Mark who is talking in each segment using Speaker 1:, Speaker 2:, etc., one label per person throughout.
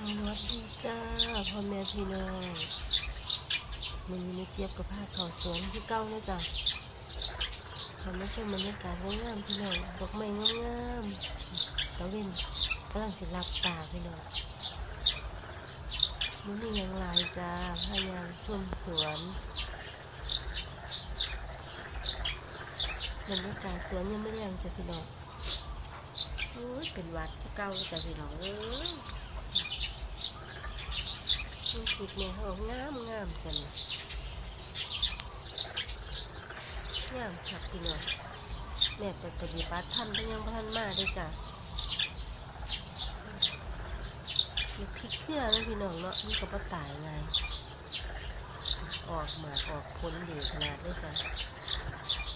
Speaker 1: วัสดีจ้าพ่อแม่พี่น้องมันมีไม่เทียบกับผ้าขาวสวนที่เก้านะจ๊ะทำให้ชมบรรยากาศงามๆพี่น้องดอกไม้งามๆตะเวนกำลังสิรับตาพี่น้องมันมีอย่างไรจ้าพายางชมสวนบรรยากาศสวนยังไม่แรงจ้ะพี่น้องโอ้ยเป็นวัดเก้าจ้ะพี่น้องเอ้ย มันคิดแม่เขาบอกงามงามจังงามคักพี่น้องแม่ไปปฏิบัติธรรมเพิ่นยังบ่ทันมาเลยจ้ะมีพริกเชื่อแล้วพี่น้องเนาะมันก็บ่ตายง่ายออกมาออกผลดีขนาดเลยจ้ะ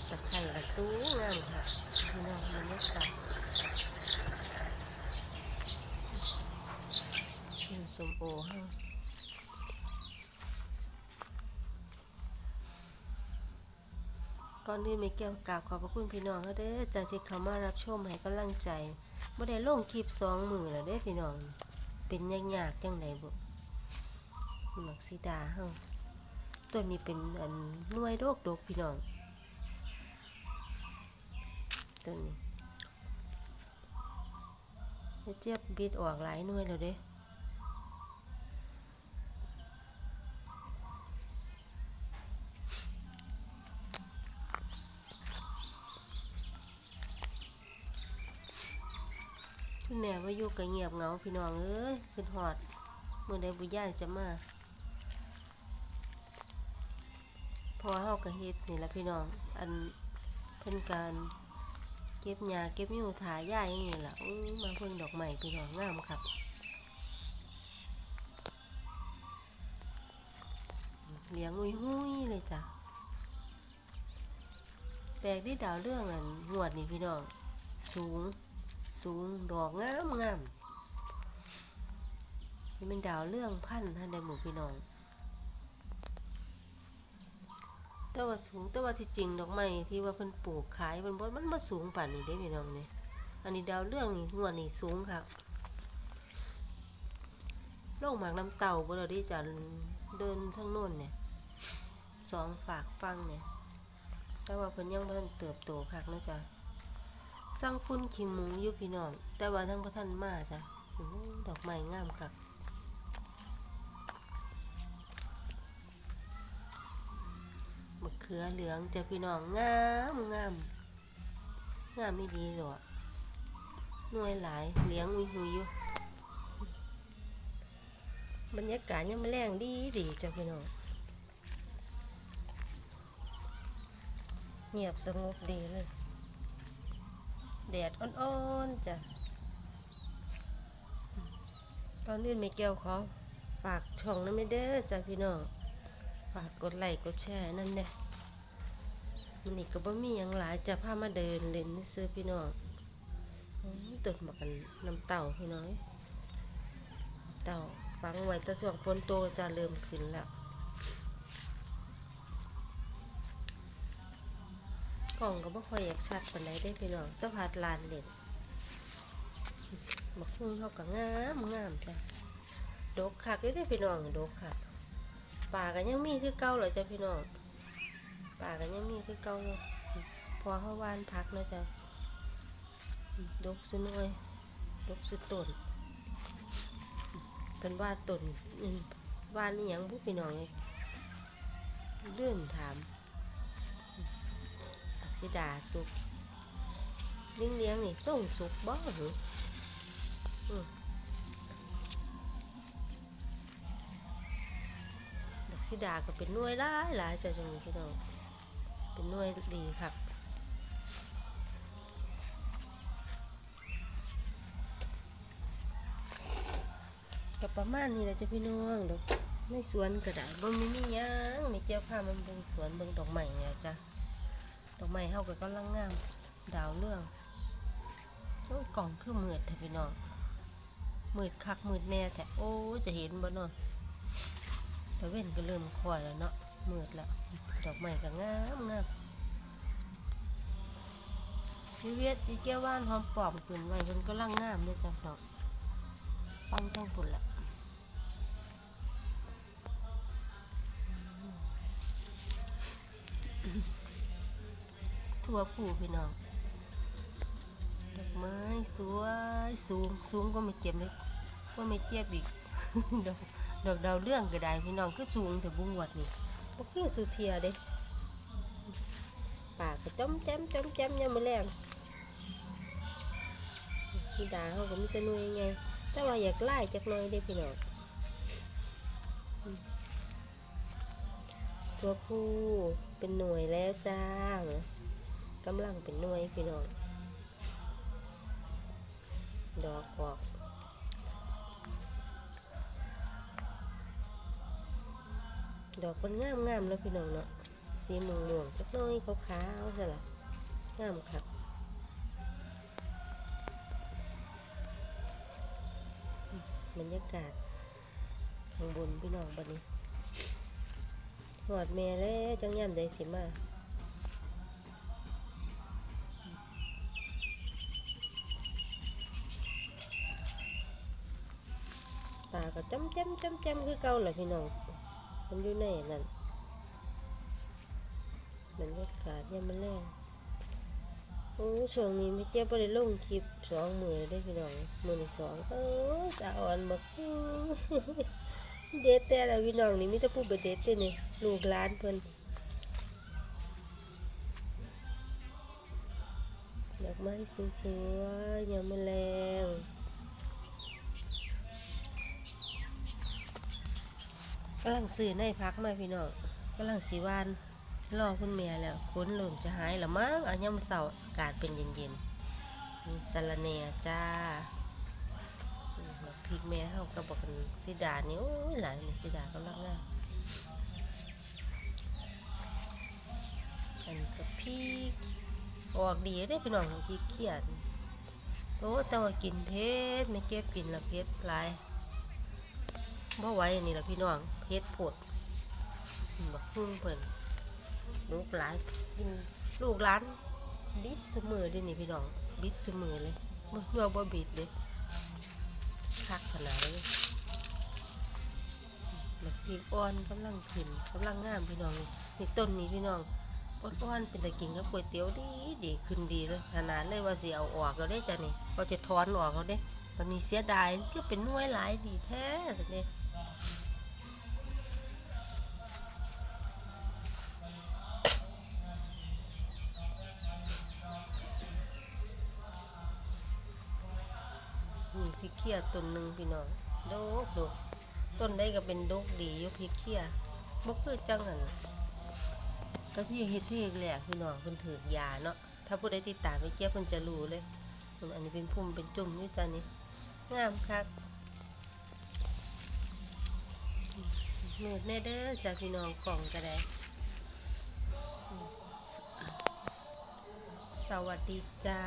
Speaker 1: ตะไคร้กระสูงงามค่ะพี่น้องมันไม่ตายอืมส้มโอเฮา ก่อนอื่นไม่เกี่ยวกับขอบพระคุณพี่น้องเขาเด้อจากที่เขามารับชมให้กำลังใจบ่ได้ลงคลิปสองมือแล้วเด้อพี่น้อง เป็นยากยากจังไดบ่หมักสีดาเฮาตัวนี้เป็นอันนวยโรคดกพี่น้องตัวนี้เจี๊ยบบิดออกหลายนวยแล้วเด้ แม่ว่าอยู่กับเงียบเงาพี่น้องเอ้ยขึ้นหอดเมื่อใดบุญญาจะมาพอเฮากระเฮ็ดนี่แหละพี่น้อง อันเพิ่นการเก็บหญ้าเก็บอยู่ถาย่ายอย่างนี้แหละอู้มาเพิ่งดอกใหม่พี่น้องงามครับเลี้ยงอุ้ยหุ้ยเลยจ้ะแปลกที่ดาวเรื่องอันหวดนี่พี่น้อง สูง สูงดอกงามงามนี่เป็นดาวเรื่องพันธุ์ท่านในหมู่พี่น้องแต่ว่าสูงแต่ว่าที่จริงดอกไม้ที่ว่าเพิ่นปลูกขายมันบ่มันมาสูงป่านนี้เด้พี่น้องเนี่ยอันนี้ดาวเรื่องนี่หัวนี่สูงครับโลกหมากน้ำเต่าบ่เราได้จะเดินทั้งโน้นเนี่ยสองฝากฟังเนี่ยแต่ว่าเพิ่นยังบ่ทันเติบโตคักนะจ๊ะ สร้างฟุ้นขี้หมูอยู่พี่น้อง แต่ว่าทั้งพระท่านมาจ้ะดอกไม้งามคักมะเขือเหลืองจ้ะพี่น้องงามงามงามไม่ดีหรอกหน่วยหลายเหลี้ยงอุยหุยอยู่บรรยากาศยังม่แรงดีดีจ้ะพี่น้องเงียบสงบดีเลย แดดอ่อนๆจ้ะตอนนี้ไม่เกี่ยวขอฝากช่องนั้นไม่เด้อจ้ะพี่น้องฝากกดไลค์กดแชร์นั่นเนี่ยมันนี่ก็บ่มีหยังหลายจะพามาเดินเล่นซื้อพี่น้องต้นบักกันน้ำเต่าพี่น้อย เต่าฟังไว้แต่ช่วงฝนโตจะเริ่มขึ้นแล้ว กล่องก็บ่ค่อยอยากชัดปานใดได้พี่น้องต้องพัดลานเด็ดบักหุ่งเขาก็งามงามจ้ะดกคักเลยได้พี่น้องดกคักป่าก็ยังมีคือเก่าเหรอจ้ะพี่น้องป่าก็ยังมีคือเก่าอยู่พอเขาวานพักนาะจ้ะดกสุดน้อยดกสุดต้นเป็นว่าต้นว่านนี่ยังบุพี่น้องเลยเลื่อนถาม สีดาสุกเลี้ยงเลี้ยงๆนี่ต้องสุกบ่หรือลักสีดาก็เป็นน่วยหลายหลายจ้ะจังพี่น้องเป็นน่วยดีครับก็ประมาณนี้แหละจ้ะพี่น้องดอกในสวนก็ได้บ่มีมีหยังไม่เจ้าพามันเบิ่งสวนเบิ่งดอกไม้เนี่ยจ้ะ อกไม้เฮาก็กำลังงาม ดาวเรื่องโอ้ยกล่องคือมืดแท้พี่น้องมืดคักมืดแน่แท้โอ้จะเห็นบ่เนาะตะเว้นก็เริ่มคอยแล้วเนาะมืดแล้วดอกไม้ก็งามงามวิเวียดอีเกี้ยวว่านหอมปลอมขึ้นไว้เพิ่นกำลังงามเลยจ้ะเนาะฟังทั้งพุ่นละ ทั่วผู้พี่น้องดอกไม้สวยสูงสูงก็ไม่เจ็บเลยก็ไม่เจ็บอีกดอกดอกดาวเรื่องก็ได้พี่น้องคือสูงแต่บุ้งหวัดนี่ก็คือสุเทียเด้ปากก็จ้มแจ้มจ้มแจ้มยังไม่แรงพี่ดาเขาก็มีแต่หน่วยไงแต่ว่าอยากไล่จักหน่อยเด้พี่น้องตัวผู้เป็นหน่วยแล้วจ้า กำลังเป็นหน่วยพี่น้องดอกออกดอกมันงามงามแล้วพี่น้องเนาะสีม่วงม่วงๆจักน้อยขาวขาวๆใช่ละงามคักอืมบรรยากาศข้างบนพี่น้องบัดนี้หอดแม่แล้วจังย่ำได้สิมา ก็จ้ำจ้ำจ้ำจ้ำคือเก่าแหละพี่น้องมันอยู่ในนั่นบรรยากาศยามมันแรงโอ้ช่วงนี้ไม่เจ็บไปได้ลงคลิปสองมือได้พี่น้องมือที่สองเออตาอ่อนบักเด็ดแต่ละพี่น้องนี่มีแต่ผู้ไปเด็ดเด้นี่ลูกหลานเพิ่นดอกไม้สวยๆยามมันแรง กำลังซื้อในพักมาพี่น้องกำลังสีวานรอคุณแม่แล้วฝนเริ่มจะหายแล้วมั้งอันยามเสาร์อากาศเป็นเย็นๆมีสะระเนียจ้าอืมบักพริกแม่เฮาก็บอกกันสิดานี่โอ้ยหลายเลยสิดากำลังงามอันนี้ก็พริกออกดีได้พี่น้องพริกเขียดโอ้แต่ว่ากินเผ็ดไม่เก็บกินละเผ็ดหลาย บ่ไหวอันนี่แหละพี่น้องเพชรผดบักพึ่งเพิ่นลูกหลานกินลูกหลานบิดสมือด้วยนี่พี่น้องบิดสมือเลยบ่เพื่อบ่บิดเลยคักขนาดเลยบักพริกอ่อนกำลังขึ้นกำลังงามพี่น้องนี่นี่ต้นนี้พี่น้องอ่อนๆเป็นตะกินกับก๋วยเตี๋ยวดีดีขึ้นดีเลยขนาดเลยว่าสิเอาออกก็ได้จ้ะนี่ก็จะถอนออกแล้วเด้ตอนนี้เสียดายก็เป็นน่วยหลายดีแท้สันเนี่ พริกเขียต้นหนึ่งพี่น้องดกดกต้นได้ก็เป็นดกดีอยู่พริกเขียบ่คือจังหันก็พี่เฮ็ดที่แหลกพี่น้องเพิ่นถือยาเนาะถ้าผู้ใดติดตามไปเจี๊ยบเพิ่นจะรู้เลยอันนี้เป็นพุ่มเป็นจุ่มอยู่จ้ะนี่งามคักเมืดแน่เด้อจ้ะพี่น้องกล่องก็ได้สวัสดีจ้า